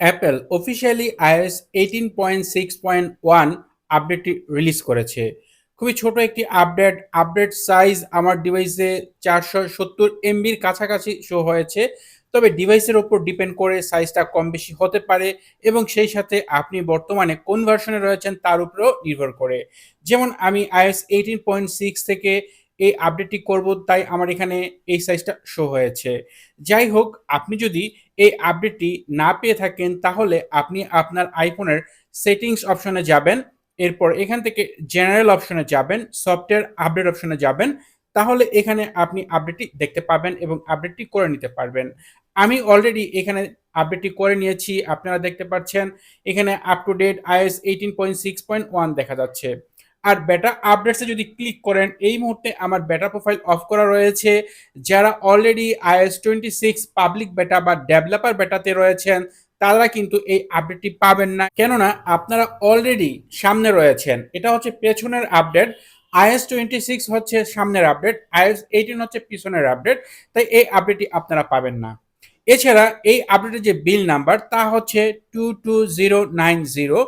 Apple officially iOS eighteen point six point one আপডেটটি release করেছে। খুবই ছোট একটি আপডেট। আপডেট সাইজ আমার ডিভাইসে 470 এমবির কাছাকাছি শো হয়েছে। তবে ডিভাইসের ওপর ডিপেন্ড করে সাইজটা কম বেশি হতে পারে এবং সেই সাথে আপনি বর্তমানে কোন ভার্সনে রয়েছেন তার উপরেও নির্ভর করে। যেমন আমি আইএস এইটিন পয়েন্ট সিক্স থেকে এই আপডেটটি করব তাই আমার এখানে এই সাইজটা শো হয়েছে। যাই হোক আপনি যদি এই আপডেটটি না পেয়ে থাকেন তাহলে আপনি আপনার আইফোনের সেটিংস অপশনে যাবেন। এরপর এখান থেকে জেনারেল অপশনে যাবেন, সফটওয়্যার আপডেট অপশনে যাবেন। তাহলে এখানে আপনি আপডেটটি দেখতে পাবেন এবং আপডেটটি করে নিতে পারবেন। আমি অলরেডি এখানে আপডেটটি করে নিয়েছি। আপনারা দেখতে পাচ্ছেন এখানে আপ টু ডেট iOS 18.6.1 দেখা যাচ্ছে। আর বেটা আপডেটসে যদি ক্লিক করেন এই মুহূর্তে আমার বেটা প্রোফাইল অফ করা রয়েছে। যারা already iOS twenty six public beta বা ডেভেলপার বেটাতে রয়েছেন তারা কিন্তু এই আপডেটটি পাবেন না। কেননা আপনারা অলরেডি সামনে রয়েছেন। এটা হচ্ছে পেছনের আপডেট। আইএস টোয়েন্টি সিক্স হচ্ছে সামনের আপডেট, আইএস 18 হচ্ছে পিছনের আপডেট। তাই এই আপডেটটি আপনারা পাবেন না। এছাড়া এই আপডেটের যে বিল নাম্বার তা হচ্ছে 22090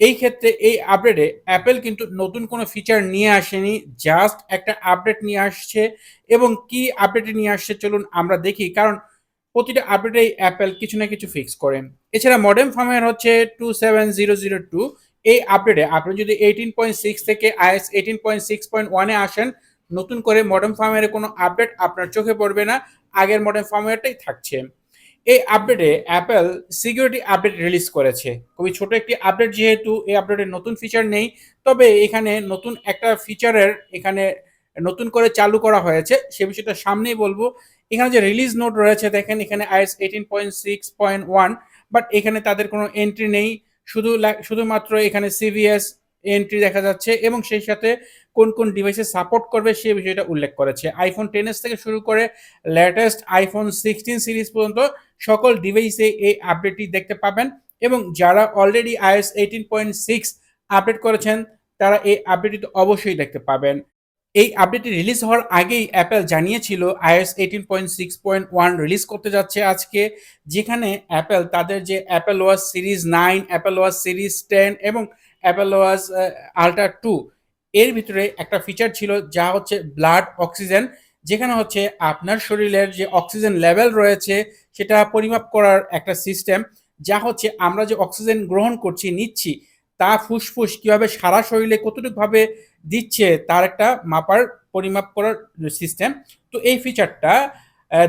এই ক্ষেত্রে এই আপডেটে অ্যাপেল কিন্তু নতুন কোনো ফিচার নিয়ে আসেনি। জাস্ট একটা আপডেট নিয়ে আসছে এবং কি আপডেটে নিয়ে আসছে চলুন আমরা দেখি। কারণ প্রতিটা আপডেটেই অ্যাপেল কিছু না কিছু ফিক্স করেন। এছাড়া মডেম ফার্মওয়্যার হচ্ছে 27002 এই আপডেটে আপনি যদি 18.6 থেকে iOS 18.6.1 এ আসেন, নতুন করে মডেম ফার্মের কোনো আপডেট আপনার চোখে পড়বে না। আগের মডেম ফার্মওয়্যারটাই থাকছে। এই আপডেটে অ্যাপেল সিকিউরিটি আপডেট রিলিজ করেছে। খুবই ছোট একটি আপডেট যেহেতু এই আপডেটে নতুন ফিচার নেই। তবে এখানে নতুন একটা ফিচারের এখানে নতুন করে চালু করা হয়েছে। সে বিষয়টা সামনেই বলব এখানে যে রিলিজ নোট রয়েছে, দেখেন এখানে iOS 18.6.1 বাট এখানে তাদের কোনো এন্ট্রি নেই। শুধু শুধুমাত্র এখানে সিভিএস এন্ট্রি দেখা যাচ্ছে এবং সেই সাথে কোন, কোন ডিভাইসে সাপোর্ট করবে সে বিষয়টা উল্লেখ করেছে। iPhone XS থেকে শুরু করে লেটেস্ট আইফোন সিক্সটিন সিরিজ পর্যন্ত সকল ডিভাইসে এই আপডেটটি দেখতে পাবেন এবং যারা already iOS eighteen point six update করেছেন তারা এই আপডেটটি তো অবশ্যই দেখতে পাবেন। এই আপডেটটি রিলিজ হওয়ার আগেই অ্যাপেল জানিয়েছিল iOS eighteen point six point one release করতে যাচ্ছে আজকে। যেখানে অ্যাপেল তাদের যে Apple Watch series 9, Apple Watch series ten এবং Apple ওয়াস আ Ultra 2 এর ভিতরে একটা ফিচার ছিল যা হচ্ছে ব্লাড অক্সিজেন। যেখানে হচ্ছে আপনার শরীরের যে অক্সিজেন লেভেল রয়েছে সেটা পরিমাপ করার একটা সিস্টেম। যা হচ্ছে আমরা যে অক্সিজেন গ্রহণ করছি, নিচ্ছি তা ফুসফুস কীভাবে সারা শরীরে কতটুকভাবে দিচ্ছে তার একটা মাপার পরিমাপ করার সিস্টেম। তো এই ফিচারটা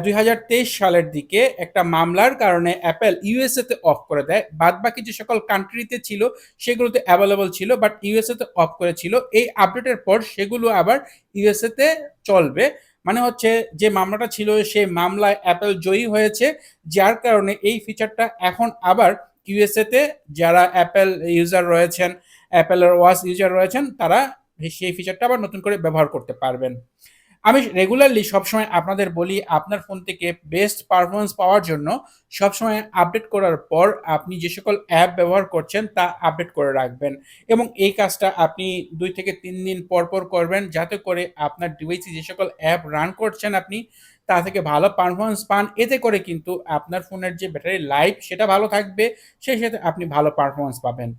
২০২৩ সালের দিকে একটা মামলার কারণে অ্যাপেল ইউএসএ তে অফ করে দেয়। বাদ বাকি যে সকল কান্ট্রিতে ছিল সেগুলোতে অ্যাভেলেবল ছিল বাট ইউএসএ তে অফ করেছিল। এই আপডেটের পর সেগুলো আবার ইউএসএ তে চলবে। মানে হচ্ছে যে মামলাটা ছিল সেই মামলায় অ্যাপেল জয়ী হয়েছে। যার কারণে এই ফিচারটা এখন আবার ইউএসএ তে যারা অ্যাপেল ইউজার রয়েছেন, এর ওয়াচ ইউজার রয়েছেন তারা সেই ফিচারটা আবার নতুন করে ব্যবহার করতে পারবেন। আমি রেগুলারলি সবসময় আপনাদের বলি আপনার ফোন থেকে বেস্ট পারফরমেন্স পাওয়ার জন্য সবসময় আপডেট করার পর আপনি যে সকল অ্যাপ ব্যবহার করছেন তা আপডেট করে রাখবেন এবং এই কাজটা আপনি দুই থেকে তিন দিন পর, পর করবেন যাতে করে আপনার ডিভাইসে যে সকল অ্যাপ রান করছেন আপনি তা থেকে ভালো পারফরমেন্স পান। এতে করে কিন্তু আপনার ফোনের যে ব্যাটারি লাইফ সেটা ভালো থাকবে। সেই সাথে আপনি ভালো পারফরমেন্স পাবেন।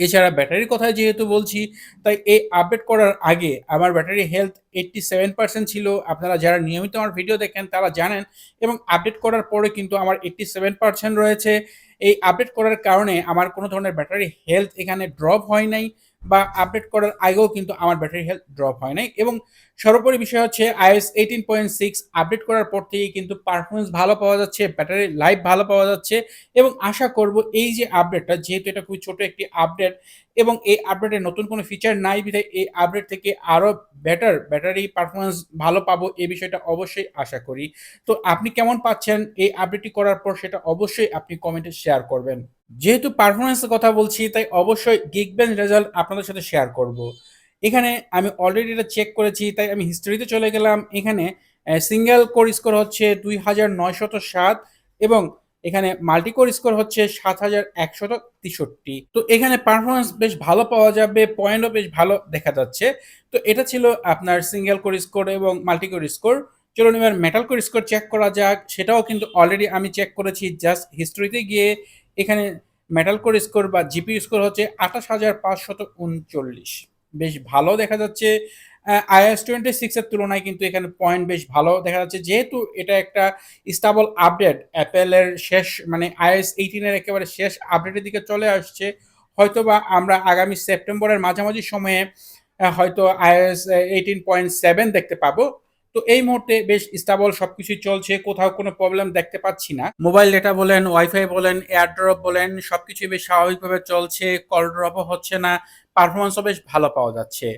এছাড়া ব্যাটারির কথাই যেহেতু বলছি, তাই এই আপডেট করার আগে আমার ব্যাটারি হেলথ 87% ছিল। আপনারা যারা নিয়মিত আমার ভিডিও দেখেন, তারা জানেন এবং আপডেট করার পরে কিন্তু আমার 87% রয়েছে। এই আপডেট করার কারণে আমার কোনো ধরনের ব্যাটারি হেলথ এখানে ড্রপ হয় নাই বা আপডেট করার আগেও কিন্তু আমার ব্যাটারি হেলথ ড্রপ হয় নাই। এবং সর্বোপরি বিষয় হচ্ছে iOS eighteen point six update করার পর থেকেই কিন্তু পারফরমেন্স ভালো পাওয়া যাচ্ছে, ব্যাটারি লাইফ ভালো পাওয়া যাচ্ছে এবং আশা করব এই যে আপডেটটা যেহেতু এটা খুবই ছোট একটি আপডেট এবং এই আপডেটে নতুন কোনো ফিচার নাই বিধায় এই আপডেট থেকে আরও বেটার ব্যাটারি পারফরমেন্স ভালো পাবো এই বিষয়টা অবশ্যই আশা করি। তো আপনি কেমন পাচ্ছেন এই আপডেটটি করার পর সেটা অবশ্যই আপনি কমেন্টে শেয়ার করবেন। যেহেতু পারফরমেন্সের কথা বলছি, তাই অবশ্যই Geekbench রেজাল্ট আপনাদের সাথে শেয়ার করব। এখানে আমি অলরেডি এটা চেক করেছি, তাই আমি হিস্টরিতে চলে গেলাম। এখানে সিঙ্গেল কোর স্কোর হচ্ছে ২৯০৭ এবং এখানে মাল্টিকোর স্কোর হচ্ছে ৭১৬৩। তো এখানে পারফরমেন্স বেশ ভালো পাওয়া যাবে, পয়েন্টও বেশ ভালো দেখা যাচ্ছে। তো এটা ছিল আপনার সিঙ্গেল কোর স্কোর এবং মাল্টি কোর স্কোর। চলুন এবার মেটাল কোর স্কোর চেক করা যাক। সেটাও কিন্তু অলরেডি আমি চেক করেছি জাস্ট হিস্টরিতে গিয়ে এখানে মেটাল কোর স্কোর বা জিপি স্কোর হচ্ছে আঠাশ হাজার পাঁচশত উনচল্লিশ বেশ ভালো দেখা যাচ্ছে আইএস টোয়েন্টি সিক্সের তুলনায় কিন্তু এখানে পয়েন্ট বেশ ভালো। দেখা যাচ্ছে যেহেতু এটা একটা স্টাবল আপডেট অ্যাপেলের শেষ মানে আইএস এইটিনের একেবারে শেষ আপডেটের দিকে চলে আসছে। হয়তোবা আমরা আগামী সেপ্টেম্বরের মাঝামাঝি সময়ে হয়তো আইএস এইটিন পয়েন্ট সেভেন দেখতে পাবো। তো এই মুহূর্তে বেশ স্টাবল সবকিছুই চলছে, কোথাও কোনো প্রবলেম দেখতে পাচ্ছি না। মোবাইল ডেটা বলেন ওয়াইফাই বলেন এয়ারড্রপ বলেন, সবকিছুই বেশ স্বাভাবিকভাবে চলছে কল ড্রপও হচ্ছে না পারফরমেন্সও বেশ ভালো পাওয়া যাচ্ছে।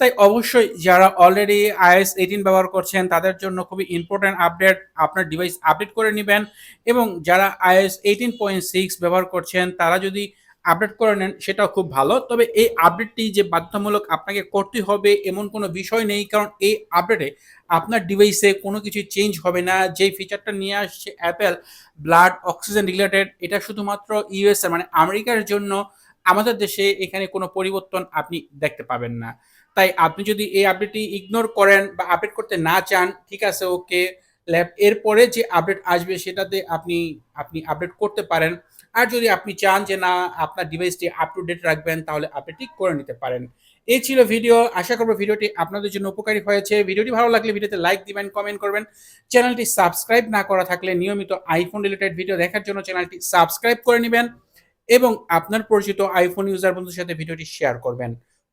তাই অবশ্যই যারা অলরেডি আইএস এইটিন ব্যবহার করছেন, তাদের জন্য খুবই ইম্পর্ট্যান্ট আপডেট আপনার ডিভাইস আপডেট করে নেবেন এবং যারা আইএস এইটিন পয়েন্ট সিক্স ব্যবহার করছেন, তারা যদি আপডেট করে নেন, সেটাও খুব ভালো। তবে এই আপডেটটি যে বাধ্যতামূলক আপনাকে করতে হবে, এমন কোনো বিষয় নেই, কারণ এই আপডেটে আপনার ডিভাইসে কোনো কিছু চেঞ্জ হবে না। যেই ফিচারটা নিয়ে আসছে অ্যাপেল ব্লাড অক্সিজেন রিলেটেড এটা শুধুমাত্র ইউএসএ মানে আমেরিকার জন্য আমাদের দেশে এখানে কোনো পরিবর্তন আপনি দেখতে পাবেন না। তাই আপনি যদি এই আপডেটটি ইগনোর করেন বা আপডেট করতে না চান, ঠিক আছে ওকে ল্যাব এরপরে যে আপডেট আসবে সেটাতে আপনি আপনি আপডেট করতে পারেন। আর যদি আপনি চান যে না, আপনার ডিভাইসটি আপ টু ডেট রাখবেন, তাহলে আপডেটটি করে নিতে পারেন। এই ছিল ভিডিও আশা করব ভিডিওটি আপনাদের জন্য উপকারী হয়েছে। ভিডিওটি ভালো লাগলে ভিডিওতে লাইক দিবেন কমেন্ট করবেন। চ্যানেলটি সাবস্ক্রাইব না করা থাকলে নিয়মিত আইফোন রিলেটেড ভিডিও দেখার জন্য চ্যানেলটি সাবস্ক্রাইব করে নেবেন এবং আপনার পরিচিত আইফোন ইউজার বন্ধুর সাথে ভিডিওটি শেয়ার করবেন।